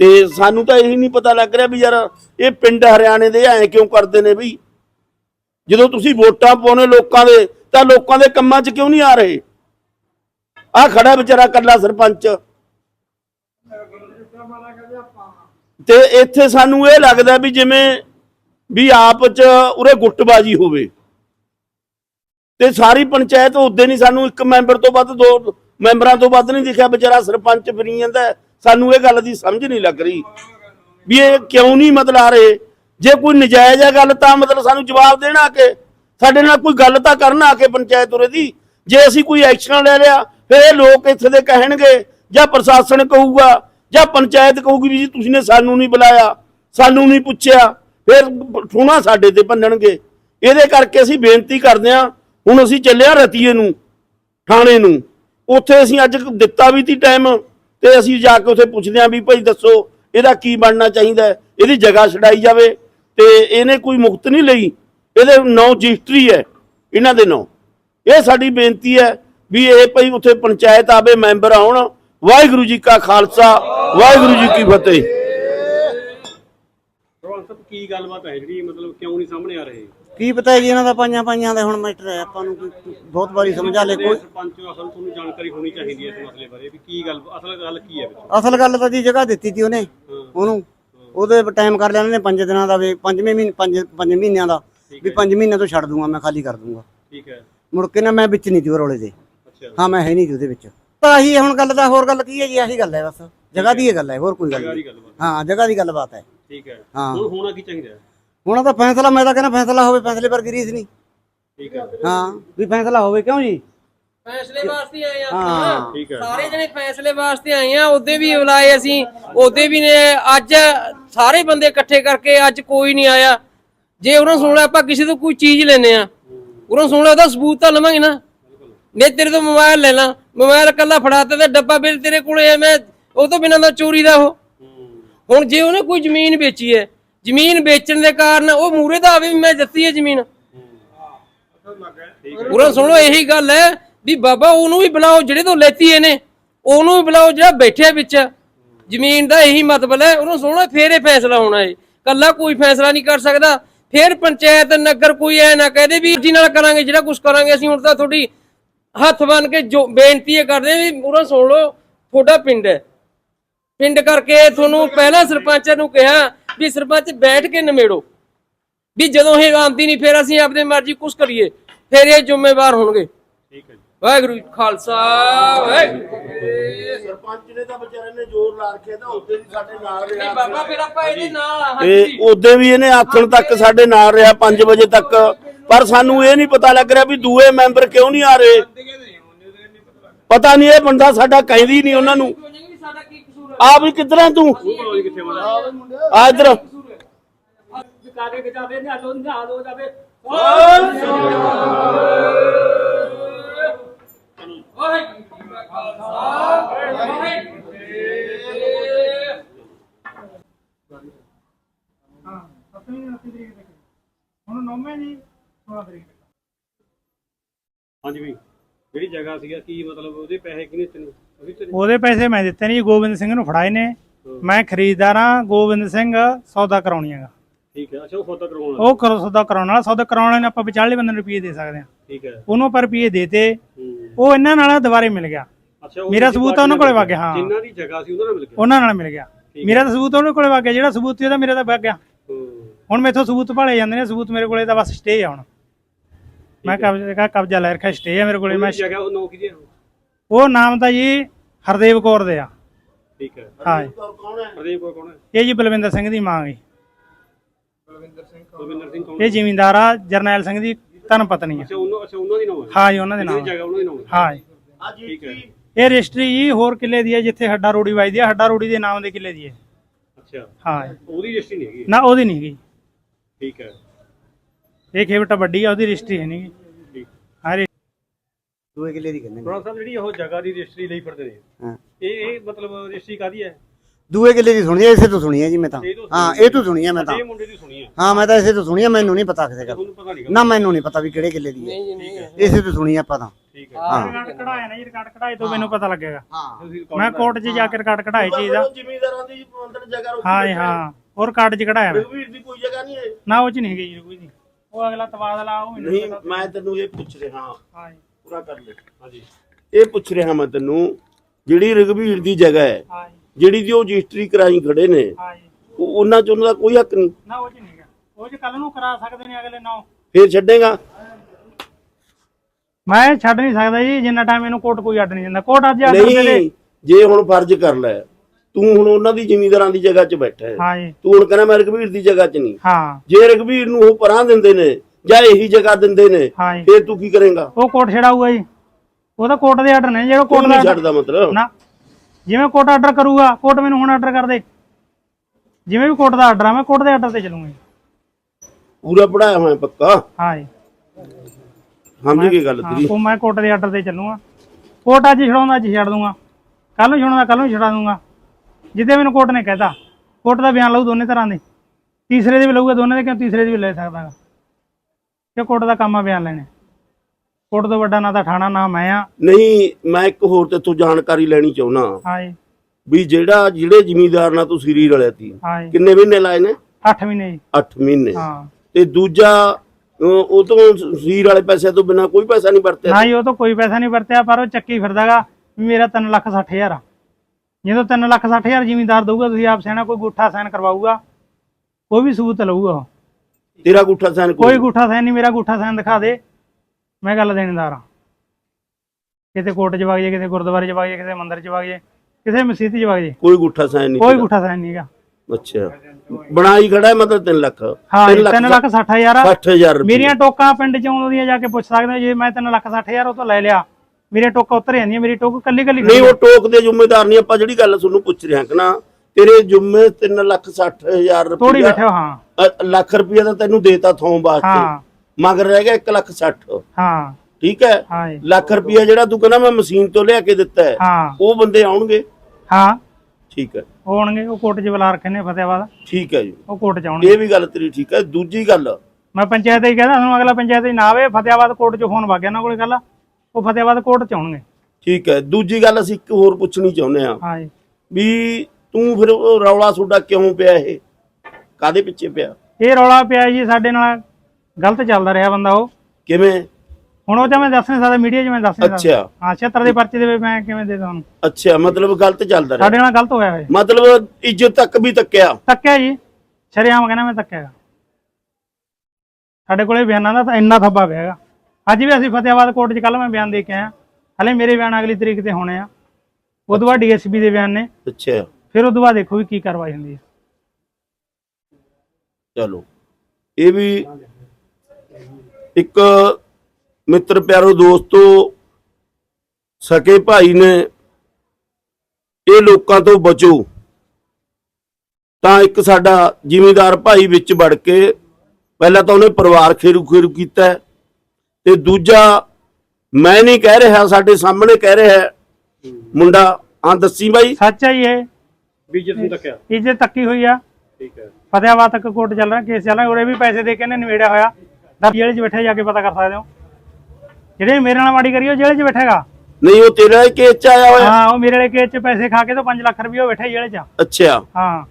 S5: ਤੇ ਸਾਨੂੰ ਤਾਂ ਇਹੀ ਨਹੀਂ ਪਤਾ ਲੱਗ ਰਿਹਾ ਵੀ ਯਾਰ ਇਹ ਪਿੰਡ ਹਰਿਆਣੇ ਦੇ ਐਂ ਕਿਉਂ ਕਰਦੇ ਨੇ ਵੀ ਜਦੋਂ ਤੁਸੀਂ ਵੋਟਾਂ ਪਾਉਣੇ ਲੋਕਾਂ ਦੇ, ਤਾਂ ਲੋਕਾਂ ਦੇ ਕੰਮਾਂ 'ਚ ਕਿਉਂ ਨਹੀਂ ਆ ਰਹੇ? ਆ ਖੜਾ ਵਿਚਾਰਾ ਕੱਲਾ ਸਰਪੰਚ। ਤੇ ਇੱਥੇ ਸਾਨੂੰ ਇਹ ਲੱਗਦਾ ਵੀ ਜਿਵੇਂ ਵੀ ਆਪ ਚ ਉਰੇ ਗੁੱਟਬਾਜੀ ਹੋਵੇ। ਤੇ ਸਾਰੀ ਪੰਚਾਇਤ ਉਦੋਂ ਨਹੀਂ, ਸਾਨੂੰ ਇੱਕ ਮੈਂਬਰ ਤੋਂ ਵੱਧ, ਦੋ ਮੈਂਬਰਾਂ ਤੋਂ ਵੱਧ ਨਹੀਂ ਦਿਖਿਆ, ਵਿਚਾਰਾ ਸਰਪੰਚ ਬਣੀ ਜਾਂਦਾ। ਸਾਨੂੰ ਇਹ ਗੱਲ ਦੀ ਸਮਝ ਨਹੀਂ ਲੱਗ ਰਹੀ ਵੀ ਇਹ ਕਿਉਂ ਨਹੀਂ ਮਤਲਬ ਆ ਰਹੇ। ਜੇ ਕੋਈ ਨਜਾਇਜ਼ ਹੈ ਗੱਲ, ਤਾਂ ਮਤਲਬ ਸਾਨੂੰ ਜਵਾਬ ਦੇਣਾ ਆ ਕੇ, ਸਾਡੇ ਨਾਲ ਕੋਈ ਗੱਲ ਤਾਂ ਕਰਨ ਆ ਕੇ ਪੰਚਾਇਤ ਉਰੇ ਦੀ। ਜੇ ਅਸੀਂ ਕੋਈ ਐਕਸ਼ਨ ਲੈ ਲਿਆ, ਫਿਰ ਇਹ ਲੋਕ ਇੱਥੇ ਦੇ ਕਹਿਣਗੇ, ਜਾਂ ਪ੍ਰਸ਼ਾਸਨ ਕਹੂਗਾ, ਜਾਂ ਪੰਚਾਇਤ ਕਹੂਗੀ ਵੀ ਜੀ ਤੁਸੀਂ ਨੇ ਸਾਨੂੰ ਨਹੀਂ ਬੁਲਾਇਆ, ਸਾਨੂੰ ਨਹੀਂ ਪੁੱਛਿਆ, ਫਿਰ ਠੂਣਾ ਸਾਡੇ ਤੇ ਭੰਨਣਗੇ। ਇਹਦੇ ਕਰਕੇ ਅਸੀਂ ਬੇਨਤੀ ਕਰਦੇ ਹਾਂ, ਹੁਣ ਅਸੀਂ ਚੱਲਿਆ ਰਤੀਏ ਨੂੰ, ਥਾਣੇ ਨੂੰ। ਉੱਥੇ ਅਸੀਂ ਅੱਜ ਦਿੱਤਾ ਵੀ ਤੀ ਟਾਈਮ ਤੇ ਅਸੀਂ ਜਾ ਕੇ ਉੱਥੇ ਪੁੱਛਦੇ ਹਾਂ ਵੀ ਭਾਈ ਦੱਸੋ, ਇਹਦਾ ਕੀ ਬਣਨਾ ਚਾਹੀਦਾ ਇਹਦੀ ਜਗ੍ਹਾ ਛਡਾਈ ਜਾਵੇ। ਤੇ ਇਹਨੇ ਕੋਈ ਮੁਕਤ ਨਹੀਂ ਲਈ। ਇਹਦੇ ਨੌ ਰਜਿਸਟਰੀ ਹੈ ਇਹਨਾਂ ਦੇ ਨੌ। ਇਹ ਸਾਡੀ ਬੇਨਤੀ ਹੈ ਵੀ ਇਹ ਭਾਈ ਉੱਥੇ ਪੰਚਾਇਤ ਆਵੇ ਮੈਂਬਰ ਆਉਣ। ਵਾਹਿਗੁਰੂ ਜੀ ਕਾ ਖਾਲਸਾ ਵਾਹਿਗੁਰੂ ਜੀ ਕੀ ਫਤਿਹ।
S2: ਸਾਹਿਬ ਕੀ ਗੱਲਬਾਤ ਹੈ ਜਿਹੜੀ ਮਤਲਬ ਕਿਉਂ ਨਹੀਂ ਸਾਹਮਣੇ ਆ ਰਹੇ?
S6: ਕੀ ਪਤਾ ਜੀ ਇਹਨਾਂ ਦਾ ਪੰਜਾਂ ਪੰਜਾਂ ਦਾ ਹੁਣ ਮੈਟਰ ਹੈ। ਆਪਾਂ ਨੂੰ ਕੋਈ ਬਹੁਤ ਵਾਰੀ ਸਮਝਾ ਲੈ ਕੋਈ
S2: ਸਰਪੰਚ ਅਸਲ ਤੁਹਾਨੂੰ ਜਾਣਕਾਰੀ ਹੋਣੀ ਚਾਹੀਦੀ ਹੈ ਇਸ ਮਸਲੇ ਬਾਰੇ ਵੀ ਕੀ ਗੱਲ ਅਸਲ ਗੱਲ ਕੀ ਹੈ ਵਿੱਚ?
S6: ਅਸਲ ਗੱਲ ਤਾਂ ਜੀ ਜਗ੍ਹਾ ਦਿੱਤੀ ਤੀ ਉਹਨੇ ਉਹਨੂੰ। ਉਹਦੇ ਟਾਈਮ ਕਰ ਲਿਆ ਉਹਨੇ 5 ਦਿਨਾਂ ਦਾ ਵੀ ਪੰਜਵੇਂ ਮਹੀਨੇ ਪੰਜ ਪੰਜ ਮਹੀਨਿਆਂ ਦਾ ਵੀ 5 ਮਹੀਨਿਆਂ ਤੋਂ ਛੱਡ ਦੂੰਗਾ ਮੈਂ ਖਾਲੀ ਕਰ ਦੂੰਗਾ।
S2: ਠੀਕ ਹੈ।
S6: ਮੁੜ ਕੇ ਨਾ ਮੈਂ ਵਿੱਚ ਨਹੀਂ ਤੀ ਉਹ ਰੌਲੇ ਦੇ।
S2: ਅੱਛਾ।
S6: ਹਾਂ ਮੈਂ ਹੈ ਨਹੀਂ ਤੀ ਉਹਦੇ ਵਿੱਚ। ਤਾਂ ਆਹੀ ਹੁਣ ਗੱਲ ਦਾ ਹੋਰ ਗੱਲ ਕੀ ਹੈ ਜੀ? ਆਹੀ ਗੱਲ ਹੈ ਬਸ। ਜਗ੍ਹਾ ਦੀ ਇਹ ਗੱਲ ਹੈ ਹੋਰ ਕੋਈ ਗੱਲ ਨਹੀਂ। ਹਾਂ ਜਗ੍ਹਾ ਦੀ ਗੱਲਬਾਤ ਹੈ।
S2: ਠੀਕ ਹੈ।
S6: ਹਾਂ।
S2: ਹੁਣ ਹੋਣਾ ਕੀ ਚਾਹੀਦਾ?
S6: ਹੁਣ ਤਾਂ ਫੈਸਲਾ ਮੈਂ ਤਾਂ ਕਹਿੰਦਾ ਫੈਸਲਾ ਹੋਵੇ ਫੈਸਲੇ ਪਰ ਗਰੀਸ ਨਹੀਂ।
S2: ਠੀਕ ਹੈ।
S6: ਹਾਂ ਵੀ ਫੈਸਲਾ ਹੋਵੇ ਕਿਉਂ ਜੀ?
S1: ਫੈਸਲੇ ਵਾਸਤੇ ਆਏ ਆ।
S6: ਹਾਂ।
S2: ਠੀਕ ਹੈ।
S1: ਸਾਰੇ ਜਣੇ ਫੈਸਲੇ ਵਾਸਤੇ ਆਏ ਆ। ਉਹਦੇ ਵੀ ਬੁਲਾਏ ਅਸੀਂ। ਉਹਦੇ ਵੀ ਨੇ ਅੱਜ ਸਾਰੇ ਬੰਦੇ ਇਕੱਠੇ ਕਰਕੇ ਅੱਜ ਕੋਈ ਨਹੀਂ ਆਇਆ। ਜੇ ਉਹਨਾਂ ਸੁਣ ਲਿਆ ਆਪਾਂ ਕਿਸੇ ਤੋਂ ਕੋਈ ਚੀਜ਼ ਲੈਨੇ ਆ। ਉਹਨਾਂ ਸੁਣ ਲਿਆ ਉਹਦਾ ਸਬੂਤ ਤਾਂ ਲਵਾਂਗੇ ਨਾ। ਨਹੀਂ ਤੇਰੇ ਤੋਂ ਮੋਬਾਈਲ ਲੈ ਲਾਂ। ਮੋਬਾਈਲ ਕੱਲਾ ਫੜਾਤਾ ਤੇ ਡੱਬਾ ਬਿੱਲ ਤੇਰੇ ਕੋਲੇ ਐ ਮੈਂ ਉਹ ਤੋਂ ਬਿਨਾਂ ਦਾ ਚੋਰੀ ਦਾ ਉਹ। ਹੁਣ ਜੇ ਉਹਨੇ ਕੋਈ ਜ਼ਮੀਨ ਵੇਚੀ ਹੈ ਜ਼ਮੀਨ ਵੇਚਣ ਦੇ ਕਾਰਨ ਉਹ ਮੂਰੇ ਦਾ ਆਵੇ ਵੀ ਮੈਂ ਦਿੱਤੀ ਹੈ ਜ਼ਮੀਨ। ਉਹਨਾਂ ਸੁਣੋ ਇਹੀ ਗੱਲ ਹੈ। ਵੀ ਬਾਬਾ ਉਹਨੂੰ ਵੀ ਬੁਲਾਓ, ਜਿਹੜੇ ਤੋਂ ਲੈਤੀ ਇਹਨੇ, ਉਹਨੂੰ ਵੀ ਬੁਲਾਓ ਜਿਹੜਾ ਬੈਠਿਆ ਵਿੱਚ। ਜ਼ਮੀਨ ਦਾ ਇਹੀ ਮਤਲਬ ਹੈ, ਉਹਨੂੰ ਸੁਣੋ, ਫੇਰ ਇਹ ਫੈਸਲਾ ਹੋਣਾ ਹੈ ਕੱਲਾ ਕੋਈ ਫੈਸਲਾ ਨਹੀਂ ਕਰ ਸਕਦਾ। ਫੇਰ ਪੰਚਾਇਤ, ਨਗਰ ਕੋਈ ਐ ਨਾ ਕਹਦੇ ਵੀ ਜੀ ਨਾਲ ਕਰਾਂਗੇ, ਜਿਹੜਾ ਕੁਝ ਕਰਾਂਗੇ, ਅਸੀਂ ਹੁਣ ਤਾਂ ਤੁਹਾਡੀ ਹੱਥ ਬੰਨ ਕੇ ਜੋ ਬੇਨਤੀ ਹੈ ਕਰਦੇ ਵੀ ਉਹਨਾਂ ਸੁਣ ਲਓ, ਤੁਹਾਡਾ ਪਿੰਡ ਹੈ। ਪਿੰਡ ਕਰਕੇ ਤੁਹਾਨੂੰ ਪਹਿਲਾਂ ਸਰਪੰਚ ਨੂੰ ਕਿਹਾ ਵੀ ਸਰਪੰਚ ਬੈਠ ਕੇ ਨਮੇੜੋ। ਵੀ ਜਦੋਂ ਇਹ ਆਉਂਦੀ ਨਹੀਂ, ਫਿਰ ਅਸੀਂ ਆਪਣੀ ਮਰਜ਼ੀ ਕੁਛ ਕਰੀਏ। ਫੇਰ ਇਹ ਜ਼ਿੰਮੇਵਾਰ ਹੋਣਗੇ।
S2: ਠੀਕ ਹੈ
S1: ਵਾਹਿਗੁਰੂ ਜੀ ਕਾ ਖਾਲਸਾ ਵਾਹਿਗੁਰੂ। ਜੀ ਕੀ ਫਤਿਹ।
S5: ਸਰਪੰਚ ਨੇ ਤਾਂ ਵਿਚਾਰੇ ਨੇ ਜ਼ੋਰ ਲਾ ਰੱਖਿਆ ਤਾਂ ਉੱਤੇ ਵੀ ਸਾਡੇ ਨਾਲ
S1: ਨਹੀਂ ਬਾਬਾ ਫਿਰ ਆਪਾਂ ਇਹਦੇ ਨਾਲ ਆ
S5: ਤੇ
S1: ਹਾਂਜੀ।
S5: ਉਹਦੇ ਵੀ ਇਹਨੇ ਆਥਣ ਤੱਕ ਸਾਡੇ ਨਾਲ ਰਿਹਾ 5 ਵਜੇ ਤੱਕ। ਪਰ ਸਾਨੂੰ ਇਹ ਨਹੀਂ ਪਤਾ ਲੱਗ ਰਿਹਾ ਵੀ ਦੂਏ ਮੈਂਬਰ ਕਿਉਂ ਨਹੀਂ ਆ ਰਹੇ। ਪਤਾ ਨਹੀਂ ਇਹ ਬੰਦਾ ਸਾਡਾ ਕਹਿੰਦੀ ਨਹੀਂ ਉਹਨਾਂ ਨੂੰ।
S1: ਸਾਡਾ ਕੀ ਕਸੂਰ ਹੈ
S5: ਆ ਵੀ ਕਿੱਧਰਾਂ ਤੂੰ? ਆ ਇੱਧਰ।
S1: ਕਾਗੇ ਕਿ ਜਾਵੇ ਨਾ ਲੋ ਨਾ ਲੋ ਜਾਵੇ ਵਾਹਿਗੁਰੂ ਜੀ ਕਾ ਖਾਲਸਾ ਵਾਹਿਗੁਰੂ ਜੀ ਕੀ ਫਤਿਹ।
S4: ਹਾਂ 7ਵੀਂ 29 ਤਰੀਕ ਤੱਕ ਹੁਣ 9ਵੇਂ ਜੀ 16 ਤਰੀਕ ਤੱਕ
S2: ਹਾਂਜੀ ਵੀ ਜਿਹੜੀ ਜਗ੍ਹਾ ਸੀਗਾ ਕੀ ਮਤਲਬ ਉਹਦੇ ਪੈਸੇ ਕਿਹਨੇ ਤੈਨੂੰ ਅਭੀ ਤੇ
S4: ਉਹਦੇ ਪੈਸੇ ਮੈਂ ਦਿੱਤੇ ਨਹੀਂ ਗੋਬਿੰਦ ਸਿੰਘ ਨੂੰ ਫੜਾਏ ਨੇ। ਮੈਂ ਖਰੀਦਦਾਰ ਹਾਂ ਗੋਬਿੰਦ ਸਿੰਘ ਸੌਦਾ ਕਰਾਉਣੀਆਗਾ
S2: ਠੀਕ ਹੈ ਅੱਛਾ ਉਹ ਕਰਵਾਉਣਾ
S4: ਉਹ ਕਰੋ ਸੌਦਾ ਕਰਾਉਣ ਵਾਲਾ ਸੌਦਾ ਕਰਾਉਣ ਵਾਲੇ ਨੂੰ ਆਪਾਂ ਵਿਚਾਲੇ ਬੰਦੇ ਨੂੰ ਰੁਪਏ ਦੇ ਸਕਦੇ ਹਾਂ।
S2: ਠੀਕ ਹੈ।
S4: ਉਹਨੂੰ ਆਪਾਂ ਰੁਪਏ ਦੇਤੇ।
S2: ਹੂੰ।
S4: ਉਹ ਇਹਨਾਂ ਨਾਲ ਦੁਬਾਰੇ ਮਿਲ ਗਿਆ।
S2: ਅੱਛਾ ਉਹ
S4: ਮੇਰਾ ਸਬੂਤ ਤਾਂ ਉਹਨਾਂ ਕੋਲੇ ਵਗ ਗਿਆ, ਹਾਂ।
S2: ਜਿਨ੍ਹਾਂ ਦੀ ਜਗ੍ਹਾ ਸੀ ਉਹਨਾਂ ਨਾਲ ਮਿਲ ਗਿਆ?
S4: ਉਹਨਾਂ ਨਾਲ ਮਿਲ ਗਿਆ। ਮੇਰਾ ਤਾਂ ਸਬੂਤ ਉਹਦੇ ਕੋਲੇ ਵਗ ਗਿਆ ਜਿਹੜਾ ਸਬੂਤ ਸੀ ਉਹਦਾ ਮੇਰੇ ਤਾਂ ਵਗ ਗਿਆ।
S2: ਹੂੰ।
S4: ਹੁਣ ਮੈਥੋਂ ਸਬੂਤ ਭਾਲੇ ਜਾਂਦੇ ਨੇ ਸਬੂਤ ਮੇਰੇ ਕੋਲੇ ਤਾਂ ਬਸ ਸਟੇ ਆ ਹੁਣ। ਮੈਂ ਕਬਜ਼ਾ ਕਾ ਕਬਜ਼ਾ ਲੈ ਰੱਖਿਆ ਸਟੇ ਆ ਮੇਰੇ ਕੋਲੇ ਮੈਂ
S2: ਜਗ੍ਹਾ ਉਹ ਨੌ ਕਿਹਦੀ ਹੈ
S4: ਉਹ ਨਾਮ ਤਾਂ ਜੀ ਹਰਦੇਵ ਕੌਰ ਦੇ ਆ।
S2: ਠੀਕ ਹੈ।
S4: ਹਾਂ। ਜੀ।
S2: ਹਰਦੀਪ ਕੌਰ ਕੌਣ ਹੈ?
S4: ਇਹ ਜੀ ਬਲਵਿੰਦਰ ਸਿੰਘ ਦੀ ਮਾਂ ਗਈ
S2: ਬਲਵਿੰਦਰ ਸਿੰਘ ਕੌਣ
S4: ਇਹ ਜ਼ਿਮੀਂਦਾਰ ਆ ਜਰਨੈਲ ਸਿੰਘ ਦੀ ਧਨ ਪਤਨੀ ਆ।
S2: ਅੱਛਾ ਉਹਨਾਂ ਅੱਛਾ ਉਹਨਾਂ ਦੀ ਨਾਮ ਹੈ
S4: ਹਾਂ ਜੀ ਉਹਨਾਂ ਦੇ ਨਾਮ
S2: ਜਿਹੜੀ
S4: ਆ।
S2: ਜਗ੍ਹਾ ਉਹਨਾਂ ਦੀ ਨਾਮ ਹੈ
S4: ਹਾਂ ਜੀ।
S2: ਠੀਕ ਹੈ।
S4: ਇਹ ਰਜਿਸਟਰੀ ਜੀ ਹੋਰ ਕਿੱਲੇ ਦੀ ਹੈ ਜਿੱਥੇ ਹੱਡਾ ਰੋੜੀ ਵੱਜਦੀ ਆ ਹੱਡਾ ਰੋੜੀ ਦੇ ਨਾਮ ਦੇ ਕਿੱਲੇ ਦੀ ਹੈ।
S2: ਅੱਛਾ।
S4: ਹਾਂ ਜੀ।
S2: ਉਹਦੀ ਰਜਿਸਟਰੀ ਨਹੀਂ ਹੈਗੀ?
S4: ਨਾ ਉਹਦੀ ਨਹੀਂ ਗਈ
S2: ਠੀਕ ਹੈ।
S4: ਇਹ ਖੇਵਟਾ ਵੱਡੀ ਆ ਉਹਦੀ ਰਜਿਸਟਰੀ ਹੈ ਨਹੀਂ। ਗੀ
S2: ਠੀਕ।
S4: ਹਾਂ ਰੇ-
S6: ਦੂਏ ਕਿੱਲੇ ਦੀ ਕਹਿੰਦੇ ਨੇ
S2: ਸਾਹਿਬ ਜਿਹੜੀ ਉਹ ਜਗ੍ਹਾ ਦੀ ਰਜਿਸਟਰੀ ਲਈ ਫਿਰਦੇ ਨੇ
S6: ਹਾਂ।
S2: ਇਹ ਇਹ ਮਤਲਬ ਰਜਿਸਟਰੀ ਕਾਦੀ ਹੈ?
S6: ਦੂਏ ਕਿੱਲੇ ਦੀ ਸੁਣੀ ਹੈ ਇਸੇ ਤੋਂ ਸੁਣੀ ਹੈ ਜੀ ਮੈਂ ਤਾਂ। ਹਾਂ ਇਹ ਤੋਂ ਸੁਣੀ ਹੈ ਮੈਂ ਤਾਂ।
S2: ਇਹ ਮੁੰਡੇ ਦੀ ਸੁਣੀ ਹੈ
S6: ਹਾਂ ਮੈਂ ਤਾਂ ਇਸੇ ਤੋਂ ਸੁਣੀ ਹੈ ਮੈਨੂੰ ਨਹੀਂ ਪਤਾ ਕਿਸੇ
S2: ਨਹੀਂ
S6: ਨਾ ਮੈਨੂੰ ਨਹੀਂ ਪਤਾ ਵੀ ਕਿਹੜੇ ਕਿੱਲੇ ਦੀ ਹੈ
S1: ਨਹੀਂ ਜੀ ਨਹੀਂ।
S6: ਇਸੇ ਤੋਂ ਸੁਣੀ ਹੈ ਆਪਾਂ ਤਾਂ।
S2: ਠੀਕ ਹੈ।
S6: ਹਾਂ।
S4: ਰਿਕਾਰਡ ਕਢਾਇਆ ਨਾ ਜੀ ਰਿਕਾਰਡ ਕਢਾਏ ਤੋਂ ਮੈਨੂੰ ਪਤਾ ਲੱਗੇਗਾ।
S6: ਹਾਂ।
S4: ਮੈਂ ਕੋਰਟ 'ਚ ਜਾ ਕੇ ਰਿਕਾਰਡ ਕਢਾਏ ਚੀਜ਼ ਦਾ।
S5: ਜ਼ਿਮੀਂਦਾਰਾਂ ਦੀ ਜਗ੍ਹਾ ਰੋਕੀ
S4: ਹਾਂ ਹਾਂ। ਹੋਰ ਰਿਕਾਰਡ 'ਚ ਕਢਾਇਆ ਮੈਂ।
S5: ਰਘਵੀਰ ਦੀ ਕੋਈ ਜਗ੍ਹਾ ਨਹੀਂ ਹੈ।
S4: ਨਾ ਉਹ 'ਚ ਨਹੀਂ ਹੈਗੀ ਜੀ ਕੋਈ ਨਹੀਂ ਉਹ ਅਗਲਾ ਤਬਾਦਲਾ ਉਹ ਮੈਨੂੰ
S5: ਨਹੀਂ ਮੈਂ ਤੈਨੂੰ ਇਹ ਪੁੱਛ ਰਿਹਾ।
S4: ਹਾਂ ਜੀ।
S5: ਪੂਰਾ ਕਰ ਲੈ।
S2: ਹਾਂਜੀ।
S5: ਇਹ ਪੁੱਛ ਰਿਹਾ ਮੈਂ ਤੈਨੂੰ ਜਿਹੜੀ ਰਘਵੀਰ ਦੀ ਜਗ੍ਹਾ ਹੈ
S4: ਹਾਂ ਜੀ।
S5: ਜਿਹੜੀ ਦੀ ਉਹ ਰਜਿਸਟਰੀ ਕਰਾਈ ਖੜੇ ਨੇ
S4: ਹਾਂ ਜੀ
S5: ਉਹ- ਉਹਨਾਂ ਚ ਉਹਨਾਂ ਦਾ ਕੋਈ ਹੱਕ ਨਹੀਂ।
S4: ਨਾ ਉਹ 'ਚ ਨਹੀਂ ਉਹ 'ਚ ਕੱਲ ਨੂੰ ਕਰਾ ਸਕਦੇ ਨੇ ਅਗਲੇ ਨੌ।
S5: ਫੇਰ ਛੱਡੇਗਾ?
S4: ਮੈਂ ਛੱਡ ਨਹੀਂ ਸਕਦਾ ਜੀ ਜਿੰਨਾ ਟਾਈਮ ਇਹਨੂੰ ਕੋਰਟ ਕੋਈ ਅੱਡ ਨਹੀਂ ਜਾਂਦਾ ਕੋਰਟ ਅੱਜ ਆਰਡਰ ਦੇ ਦੇ
S5: ਨਹੀਂ ਜੇ ਹੁਣ ਫਰਜ਼ ਕਰ ਲੈ ਤੂੰ ਹੁਣ ਉਹਨਾਂ ਦੀ ਜ਼ਿਮੀਂਦਾਰਾਂ ਦੀ ਜਗ੍ਹਾ 'ਚ ਬੈਠਾ ਹੈ।
S4: ਹਾਂ ਜੀ
S5: ਤੂੰ ਹੁਣ ਕਹਿੰਦਾ ਮੈਂ ਰਘਵੀਰ ਦੀ ਜਗ੍ਹਾ 'ਚ ਨਹੀਂ।
S4: ਹਾਂ।
S5: ਜੇ ਰਘਵੀਰ ਨੂੰ ਉਹ ਪਰਾਂ ਦਿੰਦੇ ਨੇ ਜਾਂ ਇਹੀ ਜਗ੍ਹਾ ਦਿੰਦੇ ਨੇ
S4: ਹਾਂ ਜੀ
S5: ਫੇਰ ਤੂੰ ਕੀ ਕਰੇਗਾ?
S4: ਉਹ ਕੋਰਟ ਛੜਾਊਗਾ ਜੀ। ਉਹ ਤਾਂ ਕੋਰਟ ਦੇ ਆਰਡਰ ਨੇ ਜਿਹੜਾ ਕੋਰਟ
S5: ਨਹੀਂ
S4: ਦਾ
S5: ਛੱਡਦਾ ਮਤਲਬ।
S4: ਨਾ ਜਿਵੇਂ ਕੋਰਟ ਆਰਡਰ ਕਰੂਗਾ ਕੋਰਟ ਮੈਨੂੰ ਹੁਣ ਆਰਡਰ ਕਰ ਦੇ। ਜਿਵੇਂ ਵੀ ਕੋਰਟ ਦਾ ਆਰਡਰ ਆ ਮੈਂ ਕੋਰਟ ਦੇ ਆਰਡਰ ਤੇ ਚੱਲੂਗਾ ਜੀ।
S5: ਪੂਰਾ ਪੜਾਇਆ ਹੋਇਆ ਪੱਕਾ?
S4: ਹਾਂ ਜੀ।
S5: ਸਮਝ ਗੱਲ
S4: ਹਾਂ,
S5: ਤੇਰੀ?
S4: ਉਹ ਮੈਂ ਕੋਰਟ ਦੇ ਆਰਡਰ ਤੇ ਚੱਲੂਗਾ। ਕੋਰਟ ਅੱਜ ਛਡਾਉਂਦਾ ਅੱਜ ਛੱਡ ਦੂੰਗਾ। ਕੱਲ ਨੂੰ ਛਡਾਉਂਦਾ ਕੱਲ ਨੂੰ ਛਡਾ ਦੂੰਗਾ। ਜਿੱਦੇ ਮੈਨੂੰ ਕੋਰਟ ਨੇ ਕਹਿਤਾ। ਕੋਰਟ ਦਾ ਬਿਆਨ ਲਊ ਦੋਨੇ ਤਰ੍ਹਾਂ ਦੇ। ਤੀਸਰੇ ਦੇ ਵੀ ਲਊਗਾ ਦੋਨੇ ਦੇ ਕਿਉਂ ਤੀਸਰੇ ਦੇ ਵੀ ਲੈ ਸਕਦਾਗਾ। ਕਿ ਕੋਰਟ ਦਾ ਕੰਮ ਆ ਬਿਆਨ ਲੈਣੇ? ਕੋਰਟ ਤੋਂ ਵੱਡਾ ਨਾ ਤਾਂ ਠਾਣਾ ਨਾ ਮੈਂ ਆ।
S5: ਨਹੀਂ ਮੈਂ ਇੱਕ ਹੋਰ ਤੇਥੋਂ ਜਾਣਕਾਰੀ ਲੈਣੀ ਚਾਹੁੰਦਾ।
S4: ਹਾਂ ਜੀ।
S5: ਵੀ ਜਿਹੜਾ ਜਿਹੜੇ ਜ਼ਿਮੀਂਦਾਰ ਨਾਲ ਤੂੰ ਸਿਰੀ ਰਲਿਆ ਤੀ
S4: ਜੀ।
S5: ਕਿੰਨੇ ਮਹੀਨੇ ਲਾਏ ਨੇ?
S4: 8 ਮਹੀਨੇ ਜੀ।
S5: 8 ਮਹੀਨੇ।
S4: ਹਾਂ।
S5: ਤੇ ਦੂਜਾ ਉਹ ਤੋਂ ਸੀਰ ਵਾਲੇ ਪੈਸੇ ਤੋਂ ਬਿਨਾ ਕੋਈ ਪੈਸਾ ਨਹੀਂ ਵਰਤਿਆ?
S4: ਨਾ ਜੀ ਉਹ ਤੋਂ ਕੋਈ ਪੈਸਾ ਨਹੀਂ ਵਰਤਿਆ ਪਰ ਉਹ ਚੱਕੀ ਫਿਰਦਾਗਾ ਮੇਰਾ 3 ਲੱਖ 60 ਹਜ਼ਾਰ ਆ। ਜਦੋਂ 3 ਲੱਖ 60 ਹਜ਼ਾਰ ਜ਼ਿਮੀਂਦਾਰ ਦਊਗਾ ਤੁਸੀਂ ਆਪ ਸਿਆਣਾ ਕੋਈ ਗੁੱਠਾ ਸਾਈਨ ਕਰਵਾਊਗਾ। ਕੋਈ ਵੀ ਸਬੂਤ ਲਊਗਾ।
S5: ਤੇਰਾ ਗੁੱਠਾ ਸਾਨ
S4: ਕੋਈ ਗੁੱਠਾ ਸਾਈਨ ਨਹੀਂ ਮੇਰਾ ਗੁੱਠਾ ਸਾਈਨ ਦਿਖਾ ਦੇ। ਮੈਂ ਗੱਲ ਦੇਣਦਾਰ ਆ ਕਿਤੇ ਕੋਰਟ 'ਚ ਵਗ ਜੇ ਕਿਤੇ ਗੁਰਦੁਆਰੇ 'ਚ ਵਗ ਜੇ ਕਿਸੇ ਮੰਦਿਰ 'ਚ ਵਗ ਜੇ ਕਿਸੇ ਮਸਜਿਦ 'ਚ ਵਗ ਜੇ
S5: ਕੋਈ ਗੁੱਠਾ ਸਾਈਨ ਨਹੀਂ
S4: ਕੋਈ
S5: ਕੀਤਾ।
S4: ਗੁੱਠਾ ਸਾਈਨ ਨਹੀਂਗਾ
S5: ਅੱਛਾ। ਬਣਾਈ ਖੜਾ ਹੈ ਮਤਲਬ 3 ਲੱਖ?
S4: ਹਾਂ
S5: ਤਿੰਨ
S4: 3 ਲੱਖ 60 ਹਜ਼ਾਰ।
S5: 60000 ਰੁਪਏ।
S4: ਮੇਰੀਆਂ ਟੋਕਾਂ ਪਿੰਡ 'ਚ ਆਉਂਦੀਆਂ ਜਾ ਕੇ ਪੁੱਛ ਸਕਦੇ ਹੋ, ਜੇ ਮੈਂ 3 ਲੱਖ 60 ਹਜ਼ਾਰ ਉਹ ਤੋਂ ਲੈ ਲਿਆ। ਮੇਰੀਆਂ ਟੋਕਾਂ ਉਤਰ ਜਾਂਦੀਆਂ ਮੇਰੀ ਟੋਕ ਕੱਲੀ ਕੱਲੀ
S5: ਨਹੀਂ ਉਹ ਟੋਕ ਦੇ ਜ਼ਿੰਮੇਦਾਰ ਨਹੀਂ ਆਪਾਂ ਜਿਹੜੀ ਗੱਲ ਤੁਹਾਨੂੰ ਪੁੱਛ ਰਿਹਾ ਕਿ ਨਾ ਤੇਰੇ ਜੁਮੇ 3 ਲੱਖ 60000
S4: ਤੋੜੀ ਬੈਠੇ ਹੋ, ਹਾਂ।
S5: ਲੱਖ ਰੁਪਏ ਤਾਂ ਤੈਨੂੰ ਦੇਤਾ ਥੋਂ ਵਾਸਤੇ
S4: ਹਾਂ।
S5: ਮਗਰ ਰਹਿ ਗਿਆ 1 ਲੱਖ 60
S4: ਹਾਂ।
S5: ਠੀਕ ਹੈ?
S4: ਹਾਂ ਜੀ,
S5: ਲੱਖ ਰੁਪਏ ਜਿਹੜਾ ਤੂੰ ਕਹਿੰਦਾ ਮੈਂ ਮਸ਼ੀਨ ਤੋਂ ਲਿਆ ਕੇ ਦਿੱਤਾ ਹੈ
S4: ਹਾਂ।
S5: ਉਹ ਬੰਦੇ ਆਉਣਗੇ?
S4: ਹਾਂ।
S5: ਠੀਕ ਹੈ।
S4: ਉਹ ਆਉਣਗੇ ਉਹ ਕੋਰਟ 'ਚ ਬੁਲਾ ਰੱਖੇ ਨੇ ਫਤਿਆਬਾਦ।
S5: ਠੀਕ ਹੈ ਜੀ।
S4: ਉਹ ਕੋਰਟ 'ਚ ਆਉਣਗੇ।
S5: ਇਹ ਵੀ ਗੱਲ ਤੇਰੀ ਠੀਕ ਹੈ। ਦੂਜੀ ਗੱਲ
S4: ਮੈਂ ਪੰਚਾਇਤ ਹੀ ਕਹਿੰਦਾ ਤੁਹਾਨੂੰ ਅਗਲਾ ਪੰਚਾਇਤ ਹੀ ਨਾ ਆਵੇ ਫਤਿਆਬਾਦ ਕੋਰਟ 'ਚ ਫੋਨ ਵਗ ਗਿਆ ਉਹਨਾਂ ਕੋਲੇ ਗੱਲ ਉਹ ਫਤਿਆਬਾਦ ਕੋਰਟ 'ਚ ਆਉਣਗੇ।
S5: ਠੀਕ ਹੈ। ਦੂਜੀ ਗੱਲ ਅਸੀਂ ਇੱਕ ਹੋਰ ਪੁੱਛਣੀ ਚਾਹੁੰਦੇ ਆ
S4: ਹਾਂ ਜੀ।
S5: ਵੀ ਤੂੰ ਫਿਰ ਉਹ ਰੌਲਾ ਤੁਹਾਡਾ ਕਿਉਂ ਪਿਆ ਇਹ? ਕਾਦੇ ਪਿੱਛੇ ਪਿਆ?
S4: ਇਹ ਰੌਲਾ ਪਿਆ ਜੀ ਸਾਡੇ ਨਾਲ ਗਲਤ ਚੱਲਦਾ ਰਿਹਾ ਬੰਦਾ ਉਹ।
S5: ਕਿਵੇਂ?
S4: ਹੁਣ ਉਹ ਤਾਂ ਮੈਂ ਦੱਸ ਨਹੀਂ ਸਕਦਾ ਮੀਡੀਆ 'ਚ ਮੈਂ ਦੱਸ ਨਹੀਂ ਸਕਦਾ।
S5: ਅੱਛਾ।
S4: ਹਾਂ 76 ਦੇ ਪਰਚੇ ਦੇ ਵਿੱਚ ਮੈਂ ਕਿਵੇਂ ਦੇ ਦਾਂ
S5: ਅੱਛਾ ਮਤਲਬ ਗਲਤ ਚੱਲਦਾ ਰਿਹਾ।
S4: ਸਾਡੇ ਨਾਲ ਗਲਤ ਹੋਇਆ ਹੋਇਆ
S5: ਮਤਲਬ ਇੱਜ਼ਤ ਤੱਕ ਵੀ ਤੱਕਿਆ।
S4: ਤੱਕਿਆ ਜੀ। ਸ਼ਰਿਆਮ ਕਹਿੰਦਾ ਮੈਂ ਤੱਕਿਆ ਸਾਡੇ ਕੋਲੇ ਬਿਆਨਾਂ ਦਾ ਤਾਂ ਇੰਨਾ ਥੱਬਾ ਪਿਆ ਹੈਗਾ। ਅੱਜ ਵੀ ਅਸੀਂ ਫਤਿਆਬਾਦ ਕੋਰਟ 'ਚ ਕੱਲ ਮੈਂ ਬਿਆਨ ਦੇ ਕੇ ਆਇਆ। ਹਲੇ ਮੇਰੇ ਬਿਆਨ ਅਗਲੀ ਤਰੀਕ ਤੇ ਹੋਣੇ ਆ। ਉਦੋਂ ਬਾਅਦ ਡੀਐਸਪੀ ਦੇ ਬਿਆਨ ਨੇ। ਵੀ ਫਿਰ ਉਦੋਂ ਬਾਅਦ ਦੇਖੋ ਵੀ ਕੀ ਕਾਰਵਾਈ ਹੁੰਦੀ ਹੈ।
S5: ਚਲੋ। ਇਹ ਵੀ ਇੱਕ ਮਿੱਤਰ ਪਿਆਰੋ ਦੋਸਤੋ ਸਕੇ ਭਾਈ ਨੇ ਇਹ ਲੋਕਾਂ ਤੋਂ ਬਚੋ। ਤਾਂ ਇੱਕ ਸਾਡਾ ਜ਼ਿਮੀਂਦਾਰ ਭਾਈ ਵਿੱਚ ਵੜ ਕੇ ਪਹਿਲਾਂ ਤਾਂ ਉਹਨੇ ਪਰਿਵਾਰ ਖੇਰੂ ਖੇਰੂ ਕੀਤਾ ਤੇ ਦੂਜਾ ਮੈਂ ਨਹੀਂ ਕਹਿ ਰਿਹਾ ਸਾਡੇ ਸਾਹਮਣੇ ਕਹਿ ਰਿਹਾ ਮੁੰਡਾ ਹਾਂ ਦੱਸੀ ਬਾਈ।
S4: ਸੱਚ ਹੈ ਜੀ ਇਹ।
S2: ਵੀ ਜਿੱਤ ਨੂੰ ਤੱਕਿਆ
S4: ਇੱਜ਼ਤ ਤੱਕੀ ਹੋਈ ਆ।
S2: ਠੀਕ ਹੈ।
S4: ਫਤਿਆਬਾਦ ਤੱਕ ਕੋਰਟ ਚੱਲ ਰਿਹਾ ਕੇਸ ਚੱਲ ਰਿਹਾ ਉਰੇ ਵੀ ਪੈਸੇ ਦੇ ਕੇ ਇਹਨੇ ਨਿਬੇੜਿਆ ਹੋਇਆ। ਦਾ ਜੇਲ੍ਹ 'ਚ ਬੈਠੇ ਜਾ ਕੇ ਪਤਾ ਕਰ ਸਕਦੇ ਹੋ। ਜਿਹੜੇ ਮੇਰੇ ਨਾਲ ਮਾੜੀ ਕਰੀ ਉਹ ਜੇਲ੍ਹ 'ਚ ਬੈਠੇਗਾ।
S5: ਨਹੀਂ ਉਹ ਤੇਰਾ ਕੇਸ ਚ ਆਇਆ ਹੋਇਆ?
S4: ਹਾਂ ਉਹ ਮੇਰੇ ਵਾਲੇ ਕੇਸ 'ਚ ਪੈਸੇ ਖਾ ਕੇ ਤਾਂ 5 ਲੱਖ ਰੁਪਏ ਬੈਠਾ ਜੇਲ੍ਹ 'ਚ।
S5: ਅੱਛਾ।
S4: ਹਾਂ।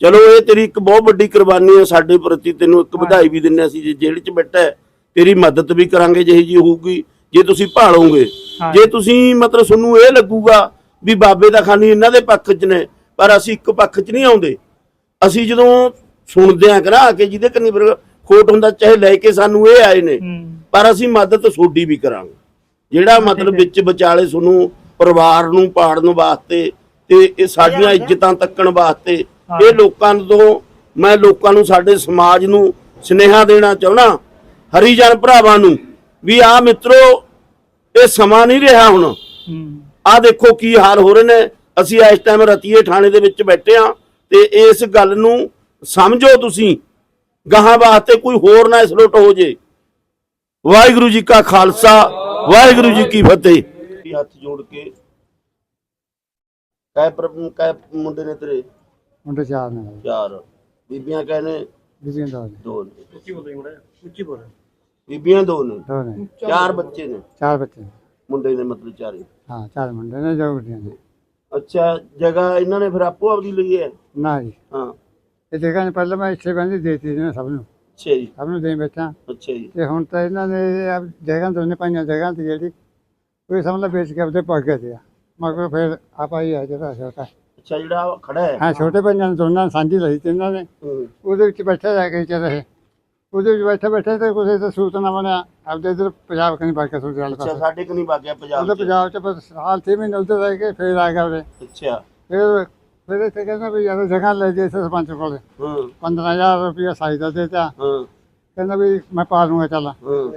S5: ਚਲੋ ਇਹ ਤੇਰੀ ਇੱਕ ਬਹੁਤ ਵੱਡੀ ਕੁਰਬਾਨੀ ਹੈ ਸਾਡੇ ਪ੍ਰਤੀ। ਤੈਨੂੰ ਇੱਕ ਵਧਾਈ ਵੀ ਦਿੰਨੇ ਅਸੀਂ। ਜੇ ਜੇਲ੍ਹ 'ਚ ਬੈਠਾ ਤੇਰੀ ਮਦਦ ਵੀ ਕਰਾਂਗੇ ਜਿਹੀ ਜੀ ਹੋਊਗੀ। ਜੇ ਤੁਸੀਂ ਭਾਲੋਗੇ। ਜੇ ਤੁਸੀਂ ਮਤਲਬ ਤੁਹਾਨੂੰ ਇਹ ਲੱਗੂਗਾ ਵੀ ਬਾਬੇ ਦਾ ਖਾਨੀ ਇਹਨਾਂ ਦੇ ਪੱਖ 'ਚ ਨੇ ਪਰ ਅਸੀਂ ਇੱਕ ਪੱਖ 'ਚ ਨਹੀਂ ਆਉਂਦੇ। ਅਸੀਂ ਜਦੋਂ ਸੁਣਦੇ ਆਂ ਕਰਾ ਕੇ ਜਿਹਦੇ ਕੰਨੀ ਖੋਟ ਹੁੰਦਾ ਚਾਹੇ ਲੈ ਕੇ ਸਾਨੂੰ ਇਹ ਆਏ ਨੇ ਪਰ ਅਸੀਂ ਮਦਦ ਤੁਹਾਡੀ ਵੀ ਕਰਾਂਗੇ। ਜਿਹੜਾ ਮਤਲਬ ਵਿੱਚ ਵਿਚਾਲੇ ਤੁਹਾਨੂੰ ਪਰਿਵਾਰ ਨੂੰ ਪਾੜਨ ਵਾਸਤੇ ਤੇ ਇਹ ਸਾਡੀਆਂ ਇੱਜ਼ਤਾਂ ਤੱਕਣ ਵਾਸਤੇ ਇਹ ਲੋਕਾਂ ਤੋਂ ਮੈਂ ਲੋਕਾਂ ਨੂੰ ਸਾਡੇ ਸਮਾਜ ਨੂੰ ਸਨੇਹਾ ਦੇਣਾ ਚਾਹਣਾ ਹਰੀਜਨ ਭਰਾਵਾਂ ਨੂੰ ਵੀ ਆ ਮਿੱਤਰੋ ਇਹ ਸਮਾਂ ਨਹੀਂ ਰਿਹਾ ਹੁਣ। ਆ ਦੇਖੋ ਕੀ ਹਾਲ ਹੋ ਰਹੇ ਨੇ। ਅਸੀਂ ਇਸ ਟਾਈਮ ਰਤੀਏ ਥਾਣੇ ਦੇ ਵਿੱਚ ਬੈਠੇ ਆ ਤੇ ਇਸ ਗੱਲ ਨੂੰ ਸਮਝੋ ਤੁਸੀਂ। ਗਾਹਾਂ ਵਾਸਤੇ ਕੋਈ ਹੋਰ ਨਾ ਇਸ ਲੁੱਟ ਹੋ ਜੇ। ਵਾਹਿਗੁਰੂ ਜੀ ਕਾ ਖਾਲਸਾ ਵਾਹਿਗੁਰੂ ਜੀ ਕੀ ਫਤਿਹ। ਹੱਥ ਜੋੜ ਕੇ। ਕਾਇ ਪ੍ਰਭੂ ਕਾਇ ਮੁੰਡੇ ਨੇ ਤੇਰੇ।
S3: ਮੁੰਡੇ ਚਾਰ ਨੇ।
S5: ਚਾਰ। ਬੀਬੀਆਂ ਕਹਿੰਦੇ
S3: ਬਿਜੀਆਂ ਦਾ
S5: ਦੋ ਨੇ।
S2: ਉੱਚੀ ਬੋਲੋ ਮੁੰਡਾ। ਉੱਚੀ ਬੋਲੋ
S5: ਬੀਬੀਆਂ ਦੋ ਨੇ।
S3: ਦੋ ਨੇ।
S5: ਚਾਰ ਬੱਚੇ ਨੇ।
S3: ਚਾਰ ਬੱਚੇ ਨੇ।
S5: ਮੁੰਡੇ ਦੇ ਮਤਲਬ ਚਾਰੇ।
S3: ਹਾਂ ਚਾਰ ਮੁੰਡੇ ਨੇ ਜੋ ਨੇ।
S5: ਅੱਛਾ ਜਗ੍ਹਾ ਇਹਨਾਂ ਨੇ ਫਿਰ ਆਪੋ ਆਪਦੀ ਲਈ ਹੈ?
S3: ਨਾ ਜੀ।
S5: ਹਾਂ।
S3: ਇਹ ਜਗ੍ਹਾ ਨੇ ਪਹਿਲਾਂ ਮੈਂ ਇੱਥੇ ਬੰਦੀ ਦੇਤੀ ਨੇ ਸਭ ਨੂੰ।
S5: ਅੱਛਾ ਜੀ।
S3: ਸਭ ਨੂੰ ਦੇ ਬੈਠਾ।
S5: ਅੱਛਾ ਜੀ।
S3: ਤੇ ਹੁਣ ਤਾਂ ਇਹਨਾਂ ਨੇ ਆਪ ਜਗ੍ਹਾ ਦੋਨੇ ਪਾਈਆਂ ਜਗ੍ਹਾ ਤੇ ਜਿਹੜੀ ਕੋਈ ਸਮਝ ਲਾ ਵੇਚ ਕੇ ਆਪਦੇ ਪਾ ਗਿਆ ਤੇ ਮਗਰ ਫਿਰ ਆਪਾਂ ਹੀ ਆ ਜਿਹੜਾ ਛੋਟਾ।
S5: ਅੱਛਾ ਜਿਹੜਾ ਆਹ ਖੜਾ ਹੈ?
S3: ਹਾਂ ਛੋਟੇ ਪੰਜਾਂ ਨੇ ਦੋਨਾਂ ਨੇ ਸਾਂਝੀ ਲਈ ਤੇ ਇਹਨਾਂ ਨੇ।
S5: ਹੂੰ।
S3: ਉਹਦੇ ਵਿੱਚ ਬੈਠਾ ਜਾ ਕੇ ਚੱਲ ਰਹੇ ਉਹਦੇ ਵਿੱਚ ਬੈਠੇ ਬੈਠੇ ਤੇ ਕਿਸੇ ਦਾ ਸੂਤ ਨਾ ਬਣਿਆ ਆਪਦੇ ਇਧਰ ਪੰਜਾਬ ਕਨੀ ਪਾ ਕੇ ਸੂਤ ਵਾਲੇ
S5: ਅੱਛਾ
S3: ਪਾਸੇ
S5: ਸਾਡੇ ਕਨੀ ਬਾਗਿਆ ਪੰਜਾਬ
S3: ਉਹਦੇ
S5: ਚ।
S3: ਪੰਜਾਬ ਚ ਬਸ ਹਾਲ ਛੇ ਮਹੀਨੇ ਉੱਧਰ ਰਹਿ ਕੇ ਫਿਰ ਆ ਗਿਆ ਉਹਦੇ
S5: ਅੱਛਾ।
S3: ਫਿਰ ਫਿਰ ਇੱਥੇ ਕਹਿੰਦਾ ਵੀ ਯਾਰ ਜਗ੍ਹਾ ਲੈ ਜੇ ਸਰਪੰਚ ਕੋਲੇ
S5: ਹਾਂ।
S3: 15000 ਰੁਪਇਆ ਸਾਈ ਦਾ ਦੇਤਾ।
S5: ਹਾਂ।
S3: ਕਹਿੰਦਾ ਵੀ ਮੈਂ ਪਾ ਦੂੰਗਾ ਚੱਲ।
S5: ਹਾਂ।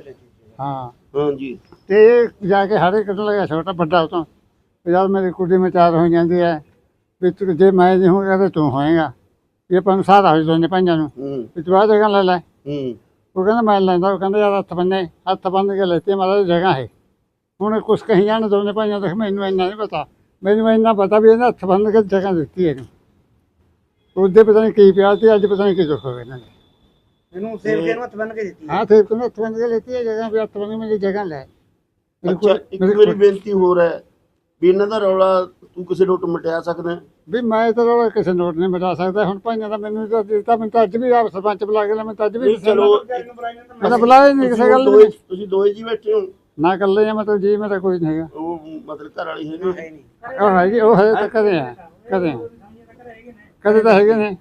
S3: ਹਾਂ।
S5: ਹਾਂ ਜੀ।
S3: ਤੇ ਇਹ ਜਾ ਕੇ ਹਰੇ ਕੱਢਣ ਲੱਗਾ ਛੋਟਾ ਵੱਡਾ ਉਤੋਂ ਯਾਰ ਮੇਰੀ ਕੁੜੀ ਮਚਾਰ ਹੋ ਜਾਂਦੀ ਹੈ ਵੀ ਤੂੰ ਜੇ ਮੈਂ ਨਹੀਂ ਹੋਊਗਾ ਤੇ ਤੂੰ ਹੋਏਗਾ। ਇਹ ਪੰਜ ਸਾਰਾ ਹੋ ਦੋਨੇ ਪੰਜਾਂ ਨੂੰ।
S5: ਹੂੰ।
S3: ਵੀ ਤੂੰ ਆ ਜਗ੍ਹਾ ਲੈ ਲੈ।
S5: ਹੂੰ।
S3: ਉਹ ਕਹਿੰਦਾ ਮੈਂ ਲੈਂਦਾ ਉਹ ਕਹਿੰਦਾ ਯਾਰ ਹੱਥ ਬੰਨੇ ਹੱਥ ਬੰਨ ਕੇ ਲੈਤੇ ਮਾਰਾ ਜਗ੍ਹਾ ਹੈ। ਹੁਣ ਕੁਛ ਕਹੀ ਜਾਣ ਦੋਨੇ ਭਾਈਆਂ ਦੇਖ ਮੈਨੂੰ ਇੰਨਾ ਨਹੀਂ ਪਤਾ। ਮੈਨੂੰ ਇੰਨਾ ਪਤਾ ਵੀ ਇਹਨੇ ਹੱਥ ਬੰਨ ਕੇ ਜਗ੍ਹਾ ਦਿੱਤੀ ਇਹਨੂੰ ਉਹਦੇ ਪਤਾ ਨਹੀਂ ਕੀ ਪਿਆ ਤੇ ਅੱਜ ਪਤਾ ਨਹੀਂ ਕੀ ਦੁੱਖ ਹੋ ਗਿਆ ਇਹਨਾਂ ਨੇ
S6: ਇਹਨੂੰ ਸੇਵ ਕੇ ਨੂੰ ਹੱਥ ਬੰਨ ਕੇ ਦਿੱਤੀ
S3: हाँ थे तुमने हथ बंद के लेती है जगह पे हथ बंद मेरी जगह ले
S5: ਅੱਛਾ ਇੱਕ ਮੇਰੀ ਬੇਨਤੀ ਹੋਰ ਹੈ ਵੀ ਇਹਨਾਂ ਦਾ ਰੌਲਾ ਤੂੰ ਕਿਸੇ ਨੂੰ ਮਟਿਆ ਸਕਦਾ ਹੈ?
S3: ਵੀ ਮੈਂ ਤਾਂ ਰੌਲਾ ਕਿਸੇ ਨੋਟ ਨਹੀਂ ਮਿਟਾ ਸਕਦਾ ਹੁਣ ਭਾਈਆਂ ਦਾ ਮੈਨੂੰ ਤਾਂ ਦਿੱਤਾ ਮੈਨੂੰ ਤਾਂ ਅੱਜ ਵੀ ਆਪ ਸਰਪੰਚ ਬੁਲਾ ਕੇ ਲੈ ਮੈਂ ਤਾਂ ਅੱਜ ਵੀ
S5: ਨਹੀਂ ਚਲੋ
S3: ਮੈਂ ਤਾਂ ਬੁਲਾਇਆ ਨਹੀਂ ਕਿਸੇ ਗੱਲ
S5: ਦੋਏ
S3: ਨਹੀਂ
S5: ਤੁਸੀਂ ਦੋਏ ਜੀ ਬੈਠੇ ਹੋ
S3: ਨਾ ਕਰ ਲਿਆ ਮਤਲਬ ਜੀ ਮੇਰਾ ਕੋਈ ਨਹੀਂ ਹੈਗਾ।
S5: ਉਹ ਮਤਲਬ ਘਰ ਵਾਲੀ ਹੈਗੀ
S3: ਉਹ ਹੈਗੀ ਉਹ ਹੈ ਤਾਂ ਕਦੇ ਆ ਕਦੇ ਆ। ਕਦੇ ਤਾਂ ਹੈਗੇ ਨੇ।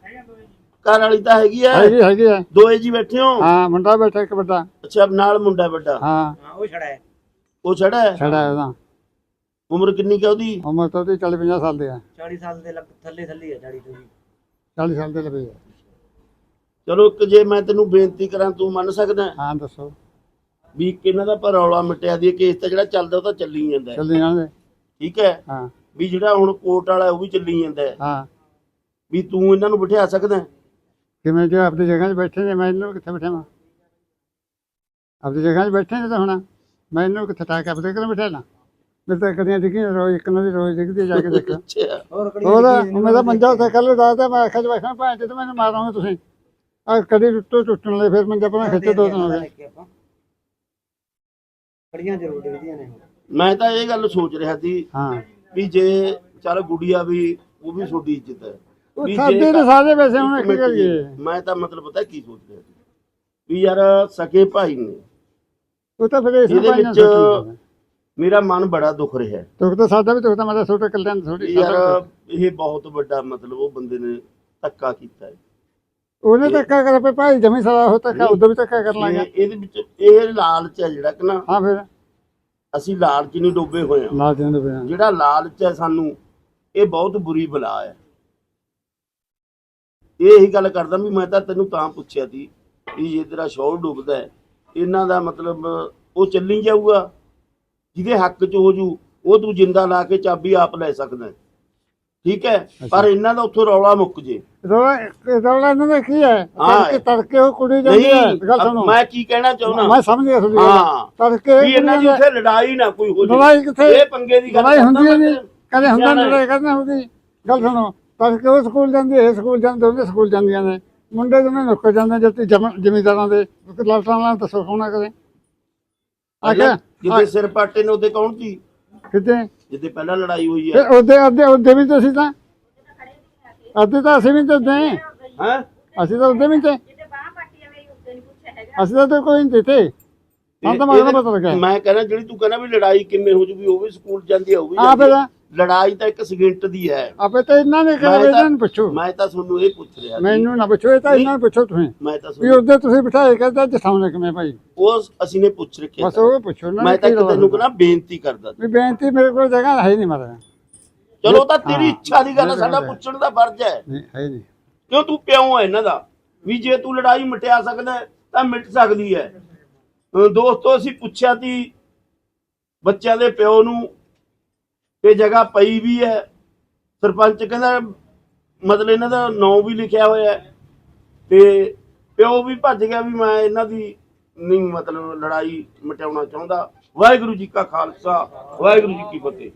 S5: ਘਰ ਵਾਲੀ ਤਾਂ ਹੈਗੀ ਹੈ
S3: ਹੈਗੀ ਹੈਗੀ ਆ।
S5: ਦੋਏ ਜੀ ਬੈਠੇ ਹੋ?
S3: ਹਾਂ ਮੁੰਡਾ ਬੈਠਾ ਇੱਕ ਵੱਡਾ।
S5: ਅੱਛਾ ਨਾਲ ਮੁੰਡਾ ਵੱਡਾ?
S3: ਹਾਂ।
S6: ਉਹ ਛੜਾ ਹੈ।
S5: ਉਹ ਛੜਾ ਹੈ?
S3: ਛੜਾ ਉਹਦਾ।
S5: ਉਮਰ ਕਿੰਨੀ ਕਾ ਉਹਦੀ?
S3: ਉਮਰ ਤਾਂ ਉਹਦੀ 40 50 ਸਾਲ ਦੇ ਆ।
S6: 40 ਸਾਲ ਦੇ ਥੱਲੇ ਥੱਲੇ ਆ 40 ਤੋਂ
S3: 40 ਸਾਲ ਦੇ ਲੱਗੇ ਆ।
S5: ਚਲੋ ਇੱਕ ਜੇ ਮੈਂ ਤੈਨੂੰ ਬੇਨਤੀ ਕਰਾਂ ਤੂੰ ਮੰਨ ਸਕਦਾ ਹੈ?
S3: ਹਾਂ ਦੱਸੋ।
S5: ਵੀ ਕਿਹਨਾਂ ਦਾ ਪਰ ਰੌਲਾ ਮਿਟਿਆ ਦੀ ਕੇਸ ਤਾਂ ਜਿਹੜਾ ਚੱਲਦਾ ਉਹ ਤਾਂ ਚੱਲੀ ਜਾਂਦਾ ਹੈ।
S3: ਚੱਲੀ ਜਾਂਦੇ।
S5: ਠੀਕ ਹੈ?
S3: ਹਾਂ।
S5: ਵੀ ਜਿਹੜਾ ਹੁਣ ਕੋਰਟ ਵਾਲਾ ਉਹ ਵੀ ਚੱਲੀ ਜਾਂਦਾ ਹੈ।
S3: ਹਾਂ।
S5: ਵੀ ਤੂੰ ਇਹਨਾਂ ਨੂੰ ਬਿਠਾ ਸਕਦਾ ਹੈ?
S3: ਕਿਵੇਂ ਜੋ ਆਪਣੀ ਜਗ੍ਹਾ 'ਤੇ ਬੈਠੇ ਨੇ ਮੈਂ ਇਹਨੂੰ ਕਿੱਥੇ ਬਿਠਾਵਾਂ? ਆਪਣੀ ਜਗ੍ਹਾ 'ਤੇ ਬੈਠੇ ਨੇ ਤਾਂ ਹੁਣ ਮੈਂ ਇਹਨੂੰ ਕਿੱਥੇ ਟਾ ਕੇ ਆਪਣੇ ਕੋਲ ਬਿਠਾਣਾ ਮੇਰੇ ਤਾਂ ਕਦੀਆਂ ਦਿਖੀ ਰੋਜ਼ ਇੱਕ ਨਾ ਦੀ ਰੋਜ਼ ਦਿਖਦੀ ਹੈ, ਜਾ ਕੇ ਦੇਖੋ।
S5: ਅੱਛਾ।
S6: ਹੋਰ
S3: ਹੋਰ ਮੇਰਾ ਮੰਜਾ ਉੱਥੇ ਕੱਲ ਦੱਸਦਾ ਮੈਂ ਆਖਿਆ ਜਵਾਖਾਂ ਭਾਂ ਤੇ ਮੈਨੂੰ ਮਾਰੋਗੇ ਤੁਸੀਂ। ਆ ਕਦੀ ਟੁੱਟੋ ਟੁੱਟਣ ਲਈ ਫਿਰ ਮੰਜਾ ਪਣਾ ਖਿੱਚੇ ਦੋ ਦਿਨ ਹੋ ਗਏ।
S6: ਕੜੀਆਂ ਜ਼ਰੂਰ ਡਿੱਗਦੀਆਂ ਨੇ
S5: ਮੈਂ ਤਾਂ ਇਹ ਗੱਲ ਸੋਚ ਰਿਹਾ ਸੀ
S3: ਹਾਂ।
S5: ਵੀ ਜੇ ਚੱਲ ਗੁੜੀਆ ਵੀ ਉਹ ਵੀ ਤੁਹਾਡੀ ਇੱਜ਼ਤ ਹੈ।
S3: ਉਹ
S5: ਵੀ ਜੇ
S3: ਸਾਡੇ ਦੇ ਸਾਰੇ ਵੈਸੇ ਹੁਣ ਕੀ ਕਰੀਏ।
S5: ਮੈਂ ਤਾਂ ਮਤਲਬ ਪਤਾ ਕੀ ਸੋਚ ਰਿਹਾ ਸੀ? ਵੀ ਯਾਰ ਸਕੇ ਭਾਈ ਨੇ।
S3: ਉਹ ਤਾਂ ਫਿਰ ਇਸ
S5: ਇਹਦੇ
S3: ਭਾਈਆਂ
S5: ਵਿੱਚ ਮੇਰਾ ਮਨ ਬੜਾ ਦੁਖ ਰਿਹਾ ਹੈ।
S3: ਤੁਖ ਤਾਂ ਸਾਡਾ ਵੀ ਤੁਖ ਤਾਂ ਮੈਂ ਛੋਟੇ ਕੱਲਿਆਂ
S5: ਵੀ ਯਾਰ ਇਹ ਬਹੁਤ ਵੱਡਾ ਮਤਲਬ ਉਹ ਬੰਦੇ ਨੇ ਧੱਕਾ ਕੀਤਾ ਹੈ।
S3: ਉਹਨੇ ਧੱਕਾ ਕਰ ਪਏ ਭਾਈ ਜਮੀ ਸਾਰਾ ਹੋ ਧੱਕਾ ਉਦੋਂ ਵੀ ਧੱਕਾ ਕਰ ਲਾਂਗੇ।
S5: ਇਹ- ਇਹਦੇ ਵਿੱਚ ਇਹ ਲਾਲਚ ਹੈ ਜਿਹੜਾ ਕਿ ਨਾ
S3: ਹਾਂ ਫਿਰ।
S5: ਅਸੀਂ ਲਾਲਚ ਨਹੀਂ ਡੋਬੇ ਹੋਏ ਹਾਂ।
S3: ਨਾਲ ਜਾਂਦੇ ਪਿਆ
S5: ਜਿਹੜਾ ਲਾਲਚ ਹੈ ਸਾਨੂੰ ਇਹ ਬਹੁਤ ਬੁਰੀ ਬਲਾ ਹੈ। ਇਹ ਇਹੀ ਗੱਲ ਕਰਦਾ ਵੀ ਮੈਂ ਤਾਂ ਤੈਨੂੰ ਤਾਂ ਪੁੱਛਿਆ ਸੀ ਵੀ ਜੇ ਤੇਰਾ ਸ਼ੌਰ ਡੁੱਬਦਾ ਹੈ ਇਹਨਾਂ ਦਾ ਮਤਲਬ ਉਹ ਚੱਲੀ ਜਾਊਗਾ ਜਿਹਦੇ ਹੱਕ 'ਚ ਹੋ ਜੂ ਉਹ ਤੂੰ ਜਿੰਦਾ ਲਾ ਕੇ ਚਾਬੀ ਆਪ ਲੈ ਸਕਦਾ ਹੈ। ਠੀਕ ਹੈ? ਪਰ ਇਹਨਾਂ ਦਾ ਉੱਥੋਂ ਰੌਲਾ ਮੁੱਕ ਜੇ।
S3: ਰੋਲਾ ਇਹਨਾਂ ਦਾ ਕੀ ਹੈ?
S5: ਹਾਂ।
S3: ਤੜਕੇ ਤੜਕੇ ਉਹ ਕੁੜੀ ਜਾਂਦੀ ਹੈ। ਗੱਲ
S5: ਨਹੀਂ
S3: ਸੁਣੋ।
S5: ਮੈਂ ਕੀ ਕਹਿਣਾ ਚਾਹੁੰਦਾ?
S3: ਮੈਂ ਸਮਝ ਗਿਆ ਤੁਹਾਡੀ ਗੱਲ
S5: ਹਾਂ।
S3: ਤੜਕੇ
S5: ਵੀ ਇਹਨਾਂ ਦੀ ਉੱਥੇ ਲੜਾਈ ਨਾ ਕੋਈ ਹੋ
S3: ਲੜਾਈ ਕਿੱਥੇ?
S5: ਇਹ ਪੰਗੇ ਦੀ ਗੱਲ
S3: ਲੜਾਈ ਹੁੰਦੀ
S5: ਕਰਦਾ
S3: ਹੈ
S5: ਮੈਂ
S3: ਜੀ ਕਦੇ ਹੁੰਦਾ
S5: ਸਿਆਣਾ ਹੈ।
S3: ਲੜਾਈ ਕਰਨਾ ਹੁੰਦੀ। ਗੱਲ ਸੁਣੋ ਤੜਕੇ ਉਹ ਸਕੂਲ ਜਾਂਦੀ ਹੈ ਇਹ ਸਕੂਲ ਜਾਂਦੇ ਦੋਨੇ ਸਕੂਲ ਜਾਂਦੀਆਂ ਨੇ। ਮੁੰਡੇ ਦੋਨੇ ਨੁੱਕਰ ਜਾਂਦੇ ਜਦ ਜ਼ਮੀਦਾਰਾਂ ਦੇ ਲਾਟਾਂ ਨਾਲ ਦੱਸੋ ਕੋਣਾ ਕਰੇ ਆ ਗਿਆ।
S5: ਜਿੱਦੇ ਸਿਰ ਪਾਟੇ ਨੇ ਉਹਦੇ ਕੌਣ ਸੀ?
S3: ਕਿਤੇ
S5: ਜਿੱਦੇ ਪਹਿਲਾਂ ਲੜਾਈ ਹੋਈ ਹੈ
S3: ਉਹਦੇ ਅੱਧੇ ਉਹਦੇ ਵੀ ਤੁਸੀਂ ਤਾਂ। ਅੱਧੇ ਤਾਂ ਅਸੀਂ ਵੀ ਤੇ ਦੇ
S5: ਹੈ?
S3: ਅਸੀਂ ਤਾਂ ਉਹਦੇ ਵੀ ਤੇ। ਅਸੀਂ ਤਾਂ ਤੇ ਕੋਈ ਨਹੀਂ ਦਿੱਤੇ। ਹਾਂ ਤਾਂ ਮੈਨੂੰ ਪਤਾ ਲੱਗਾ
S5: ਮੈਂ ਕਹਿੰਦਾ ਜਿਹੜੀ ਤੂੰ ਕਹਿੰਦਾ ਵੀ ਲੜਾਈ ਕਿਵੇਂ ਹੋ ਜੂਗੀ ਉਹ ਵੀ ਸਕੂਲ ਜਾਂਦੀ ਵੀ
S3: ਆ। ਫਿਰ।
S5: ਲੜਾਈ ਤਾਂ ਇੱਕ ਸਕਿੰਟ ਦੀ ਹੈ।
S3: ਆਪੇ ਤਾਂ ਇਹਨਾਂ ਨੇ ਕਿਹਾ ਇਹਨਾਂ ਨੂੰ ਪੁੱਛੋ।
S5: ਮੈਂ ਤਾਂ ਤੁਹਾਨੂੰ ਇਹ ਪੁੱਛ ਰਿਹਾ
S3: ਮੈਨੂੰ ਨਾ ਪੁੱਛੋ ਇਹ ਤਾਂ ਇਹਨਾਂ ਨੂੰ ਪੁੱਛੋ ਤੁਸੀਂ।
S5: ਮੈਂ ਤਾਂ
S3: ਵੀ ਉਹਦੇ ਤੁਸੀਂ ਬਿਠਾਏ ਕਹਿੰਦਾ ਜਸਾਉਣੇ ਕਿਵੇਂ ਭਾਈ?
S5: ਉਹ ਅਸੀਂ ਨੇ ਪੁੱਛ ਰੱਖਿਆ
S3: ਬਸ ਉਹ ਪੁੱਛੋ ਨਾ
S5: ਮੈਂ ਤਾਂ ਤੈਨੂੰ ਕਹਿੰਦਾ ਬੇਨਤੀ ਕਰਦਾ।
S3: ਵੀ ਬੇਨਤੀ ਮੇਰੇ ਕੋਲ ਜਗ੍ਹਾ ਹੈ ਨਹੀਂ ਮਾਰਾ
S5: ਚਲੋ ਤਾਂ ਤੇਰੀ। ਇੱਛਾ ਦੀ ਗੱਲ ਸਾਡਾ। ਪੁੱਛਣ ਦਾ ਫਰਜ਼ ਹੈ।
S3: ਨਹੀਂ ਹੈ ਨਹੀਂ
S5: ਕਿਉਂ ਤੂੰ ਪਿਓ ਹੈ ਇਹਨਾਂ ਦਾ? ਵੀ ਜੇ ਤੂੰ ਲੜਾਈ ਮਿਟਿਆ ਸਕਦਾ ਹੈ, ਤਾਂ ਮਿਟ ਸਕਦੀ ਹੈ। ਅਹ ਦੋਸਤੋ ਅਸੀਂ ਪੁੱਛਿਆ ਸੀ ਬੱਚਿਆਂ ਦੇ ਪਿਓ ਨੂੰ ਇਹ ਜਗ੍ਹਾ ਪਈ ਵੀ ਹੈ। ਸਰਪੰਚ ਕਹਿੰਦਾ ਮਤਲਬ ਇਹਨਾਂ ਦਾ ਨਾਂ ਵੀ ਲਿਖਿਆ ਹੋਇਆ ਹੈ। ਤੇ ਪਿਓ ਵੀ ਭੱਜ ਗਿਆ ਵੀ ਮੈਂ ਇਹਨਾਂ ਦੀ ਨਹੀਂ ਮਤਲਬ ਲੜਾਈ ਮਿਟਾਉਣਾ ਚਾਹੁੰਦਾ। ਵਾਹਿਗੁਰੂ ਜੀ ਕਾ ਖਾਲਸਾ ਵਾਹਿਗੁਰੂ ਜੀ ਕੀ ਫਤਿਹ।